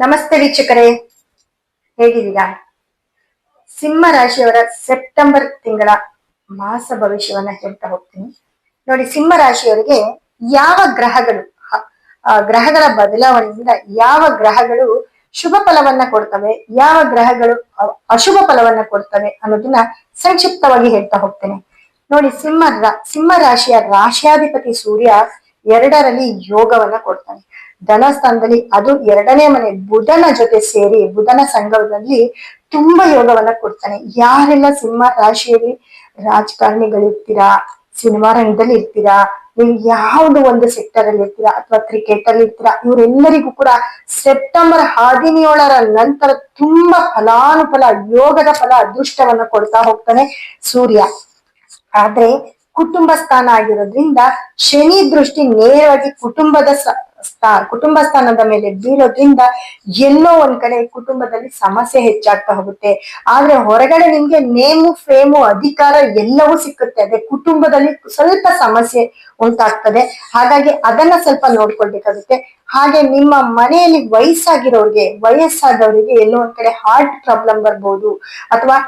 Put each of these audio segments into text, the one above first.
ನಮಸ್ತೆ ವೀಕ್ಷಕರೇ. ಹೇಗಿದ್ದೀರಾ? ಸಿಂಹ ರಾಶಿಯವರ ಸೆಪ್ಟೆಂಬರ್ ತಿಂಗಳ ಮಾಸ ಭವಿಷ್ಯವನ್ನ ಹೇಳ್ತಾ ಹೋಗ್ತೀನಿ. ನೋಡಿ, ಸಿಂಹ ರಾಶಿಯವರಿಗೆ ಯಾವ ಗ್ರಹಗಳು ಗ್ರಹಗಳ ಬದಲಾವಣೆಯಿಂದ ಯಾವ ಗ್ರಹಗಳು ಶುಭ ಫಲವನ್ನ ಕೊಡ್ತವೆ, ಯಾವ ಗ್ರಹಗಳು ಅಶುಭ ಫಲವನ್ನ ಕೊಡ್ತವೆ ಅನ್ನೋದನ್ನ ಸಂಕ್ಷಿಪ್ತವಾಗಿ ಹೇಳ್ತಾ ಹೋಗ್ತೇನೆ. ನೋಡಿ, ಸಿಂಹ ಸಿಂಹ ರಾಶಿಯ ರಾಶಿಯಾಧಿಪತಿ ಸೂರ್ಯ ಎರಡರಲ್ಲಿ ಯೋಗವನ್ನ ಕೊಡ್ತಾನೆ. ಧನಸ್ಥಾನದಲ್ಲಿ ಅದು ಎರಡನೇ ಮನೆ, ಬುಧನ ಜೊತೆ ಸೇರಿ ಬುಧನ ಸಂಘದಲ್ಲಿ ತುಂಬಾ ಯೋಗವನ್ನ ಕೊಡ್ತಾನೆ. ಯಾರೆಲ್ಲ ಸಿಂಹ ರಾಶಿಯಲ್ಲಿ ರಾಜಕಾರಣಿಗಳಿರ್ತೀರಾ, ಸಿನಿಮಾ ರಂಗದಲ್ಲಿ ಇರ್ತೀರಾ, ನೀವು ಯಾವ್ದು ಒಂದು ಸೆಕ್ಟರ್ ಅಲ್ಲಿ ಇರ್ತೀರಾ ಅಥವಾ ಕ್ರಿಕೆಟ್ ಅಲ್ಲಿ ಇರ್ತೀರಾ, ಇವರೆಲ್ಲರಿಗೂ ಕೂಡ ಸೆಪ್ಟೆಂಬರ್ ಹದಿನೇಳರ ನಂತರ ತುಂಬಾ ಫಲಾನುಫಲ, ಯೋಗದ ಫಲ, ಅದೃಷ್ಟವನ್ನ ಕೊಡ್ತಾ ಹೋಗ್ತಾನೆ ಸೂರ್ಯ. ಆದ್ರೆ ಕುಟುಂಬ ಸ್ಥಾನ ಆಗಿರೋದ್ರಿಂದ ಶನಿ ದೃಷ್ಟಿ ನೇರವಾಗಿ ಕುಟುಂಬದ ಸ್ಥಾ, ಕುಟುಂಬ ಸ್ಥಾನದ ಮೇಲೆ ಬೀಳೋದ್ರಿಂದ ಎಲ್ಲೋ ಒಂದ್ ಕಡೆ ಕುಟುಂಬದಲ್ಲಿ ಸಮಸ್ಯೆ ಹೆಚ್ಚಾಗ್ತಾ ಹೋಗುತ್ತೆ. ಆದ್ರೆ ಹೊರಗಡೆ ನಿಮ್ಗೆ ನೇಮು, ಫೇಮು, ಅಧಿಕಾರ ಎಲ್ಲವೂ ಸಿಕ್ಕುತ್ತೆ. ಅದೇ ಕುಟುಂಬದಲ್ಲಿ ಸ್ವಲ್ಪ ಸಮಸ್ಯೆ ಉಂಟಾಗ್ತದೆ. ಹಾಗಾಗಿ ಅದನ್ನ ಸ್ವಲ್ಪ ನೋಡ್ಕೊಳ್ಬೇಕಾಗುತ್ತೆ. ಹಾಗೆ ನಿಮ್ಮ ಮನೆಯಲ್ಲಿ ವಯಸ್ಸಾಗಿರೋರಿಗೆ, ವಯಸ್ಸಾದವರಿಗೆ ಎಲ್ಲೋ ಒಂದ್ ಕಡೆ ಹಾರ್ಟ್ ಪ್ರಾಬ್ಲಮ್ ಬರ್ಬೋದು. ಅಥವಾ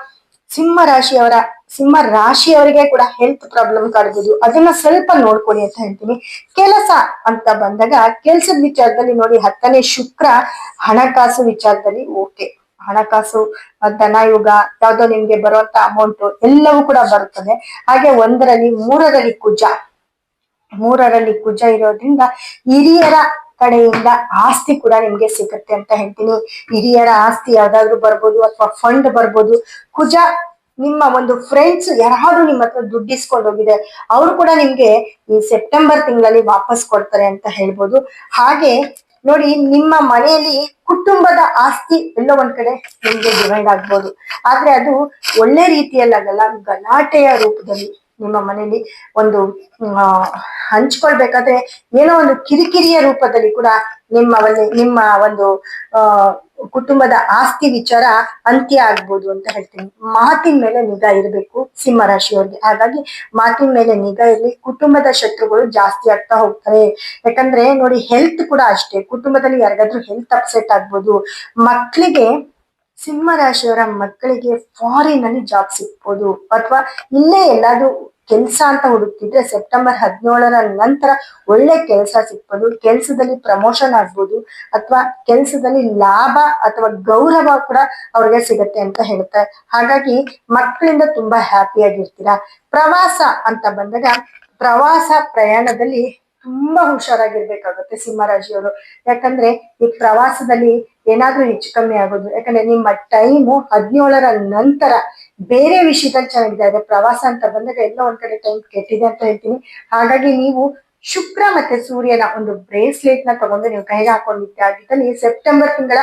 ಸಿಂಹ ರಾಶಿಯವರ ಸಿಂಹ ರಾಶಿಯವರಿಗೆ ಕೂಡ ಹೆಲ್ತ್ ಪ್ರಾಬ್ಲಮ್ ಕಾಡ್ಬೋದು. ಅದನ್ನ ಸ್ವಲ್ಪ ನೋಡ್ಕೊಳ್ಳಿ ಅಂತ ಹೇಳ್ತೀನಿ. ಕೆಲಸ ಅಂತ ಬಂದಾಗ ಕೆಲಸದ ವಿಚಾರದಲ್ಲಿ ನೋಡಿ, ಹತ್ತನೇ ಶುಕ್ರ ಹಣಕಾಸು ವಿಚಾರದಲ್ಲಿ ಓಕೆ ಹಣಕಾಸು ಧನಾಯುಗ ಯಾವ್ದೋ ನಿಮ್ಗೆ ಬರುವಂತ ಅಮೌಂಟ್ ಎಲ್ಲವೂ ಕೂಡ ಬರುತ್ತದೆ ಹಾಗೆ ಒಂದರಲ್ಲಿ, ಮೂರರಲ್ಲಿ ಕುಜ. ಮೂರರಲ್ಲಿ ಕುಜ ಇರೋದ್ರಿಂದ ಹಿರಿಯರ ಕಡೆಯಿಂದ ಆಸ್ತಿ ಕೂಡ ನಿಮ್ಗೆ ಸಿಗುತ್ತೆ ಅಂತ ಹೇಳ್ತೀನಿ. ಹಿರಿಯರ ಆಸ್ತಿ ಯಾವ್ದಾದ್ರು ಬರ್ಬೋದು ಅಥವಾ ಫಂಡ್ ಬರ್ಬೋದು. ಕುಜ ನಿಮ್ಮ ಒಂದು ಫ್ರೆಂಡ್ಸ್ ಯಾರಾದ್ರೂ ನಿಮ್ಮ ಹತ್ರ ದುಡ್ಡು ಇಸ್ಕೊಂಡು ಹೋಗಿದೆ, ಅವರು ಕೂಡ ನಿಮ್ಗೆ ಈ ಸೆಪ್ಟೆಂಬರ್ ತಿಂಗಳಲ್ಲಿ ವಾಪಸ್ ಕೊಡ್ತಾರೆ ಅಂತ ಹೇಳ್ಬೋದು. ಹಾಗೆ ನೋಡಿ, ನಿಮ್ಮ ಮನೆಯಲ್ಲಿ ಕುಟುಂಬದ ಆಸ್ತಿ ಎಲ್ಲೋ ಒಂದ್ ಕಡೆ ನಿಮ್ಗೆ ಡಿವೈಡ್ ಆಗ್ಬೋದು. ಆದ್ರೆ ಅದು ಒಳ್ಳೆ ರೀತಿಯಲ್ಲಾಗಲ್ಲ ಗಲಾಟೆಯ ರೂಪದಲ್ಲಿ ನಿಮ್ಮ ಮನೆಯಲ್ಲಿ ಒಂದು ಹಂಚ್ಕೊಳ್ಬೇಕಾದ್ರೆ ಏನೋ ಒಂದು ಕಿರಿಕಿರಿಯ ರೂಪದಲ್ಲಿ ಕೂಡ ನಿಮ್ಮ ನಿಮ್ಮ ಒಂದು ಕುಟುಂಬದ ಆಸ್ತಿ ವಿಚಾರ ಅಂತ್ಯ ಆಗ್ಬೋದು ಅಂತ ಹೇಳ್ತೀನಿ. ಮಾತಿನ ಮೇಲೆ ನಿಗಾ ಇರಬೇಕು ಸಿಂಹ ರಾಶಿಯವ್ರಿಗೆ. ಹಾಗಾಗಿ ಮಾತಿನ ಮೇಲೆ ನಿಗಾ ಇರಲಿ. ಕುಟುಂಬದ ಶತ್ರುಗಳು ಜಾಸ್ತಿ ಆಗ್ತಾ ಹೋಗ್ತಾರೆ. ಯಾಕಂದ್ರೆ ನೋಡಿ ಹೆಲ್ತ್ ಕೂಡ ಅಷ್ಟೇ. ಕುಟುಂಬದಲ್ಲಿ ಯಾರಿಗಾದ್ರೂ ಹೆಲ್ತ್ ಅಪ್ಸೆಟ್ ಆಗ್ಬೋದು. ಮಕ್ಕಳಿಗೆ ಸಿಂಹ ರಾಶಿಯವರ ಮಕ್ಕಳಿಗೆ ಫಾರಿನ್ ಅಲ್ಲಿ ಜಾಬ್ ಸಿಗ್ಬೋದು. ಅಥವಾ ಇಲ್ಲೇ ಎಲ್ಲಾದ್ರೂ ಕೆಲಸ ಅಂತ ಹುಡುಕ್ತಿದ್ರೆ ಸೆಪ್ಟೆಂಬರ್ ಹದಿನೇಳರ ನಂತರ ಒಳ್ಳೆ ಕೆಲಸ ಸಿಗ್ಬೋದು. ಕೆಲಸದಲ್ಲಿ ಪ್ರಮೋಷನ್ ಆಗ್ಬೋದು ಅಥವಾ ಕೆಲಸದಲ್ಲಿ ಲಾಭ ಅಥವಾ ಗೌರವ ಕೂಡ ಅವ್ರಿಗೆ ಸಿಗತ್ತೆ ಅಂತ ಹೇಳ್ತಾರೆ. ಹಾಗಾಗಿ ಮಕ್ಕಳಿಂದ ತುಂಬಾ ಹ್ಯಾಪಿ ಆಗಿರ್ತೀರಾ? ಪ್ರವಾಸ ಅಂತ ಬಂದಾಗ ಪ್ರವಾಸ ಪ್ರಯಾಣದಲ್ಲಿ ತುಂಬಾ ಹುಷಾರಾಗಿರ್ಬೇಕಾಗುತ್ತೆ ಸಿಂಹರಾಜಿಯವರು ಯಾಕಂದ್ರೆ ಈ ಪ್ರವಾಸದಲ್ಲಿ ಏನಾದ್ರೂ ಹೆಚ್ಚು ಕಮ್ಮಿ ಆಗೋದು. ಯಾಕಂದ್ರೆ ನಿಮ್ಮ ಟೈಮು ಹದಿನೇಳರ ನಂತರ ಬೇರೆ ವಿಷಯದಲ್ಲಿ ಚೆನ್ನಾಗಿದೆ. ಅದೇ ಪ್ರವಾಸ ಅಂತ ಬಂದಾಗ ಎಲ್ಲ ಒಂದ್ ಕಡೆ ಟೈಮ್ ಕೆಟ್ಟಿದೆ ಅಂತ ಹೇಳ್ತೀನಿ. ಹಾಗಾಗಿ ನೀವು ಶುಕ್ರ ಮತ್ತೆ ಸೂರ್ಯನ ಒಂದು ಬ್ರೇಸ್ಲೆಟ್ನ ತಗೊಂಡು ನೀವು ಕೈಗೆ ಹಾಕೊಂಡಿದ್ದೆ ಆಗಿದ್ದಲ್ಲಿ ಸೆಪ್ಟೆಂಬರ್ ತಿಂಗಳ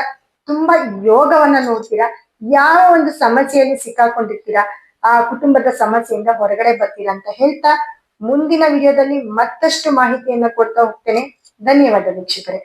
ತುಂಬಾ ಯೋಗವನ್ನ ನೋಡ್ತೀರಾ? ಯಾವ ಒಂದು ಸಮಸ್ಯೆಯಲ್ಲಿ ಸಿಕ್ಕಾಕೊಂಡಿರ್ತೀರಾ? ಆ ಕುಟುಂಬದ ಸಮಸ್ಯೆಯಿಂದ ಹೊರಗಡೆ ಬರ್ತೀರಾ ಅಂತ ಹೇಳ್ತಾ ಮುಂದಿನ ವಿಡಿಯೋದಲ್ಲಿ ಮತ್ತಷ್ಟು ಮಾಹಿತಿಯನ್ನ ಕೊಡ್ತಾ ಹೋಗ್ತೇನೆ. ಧನ್ಯವಾದ ವೀಕ್ಷಕರೇ.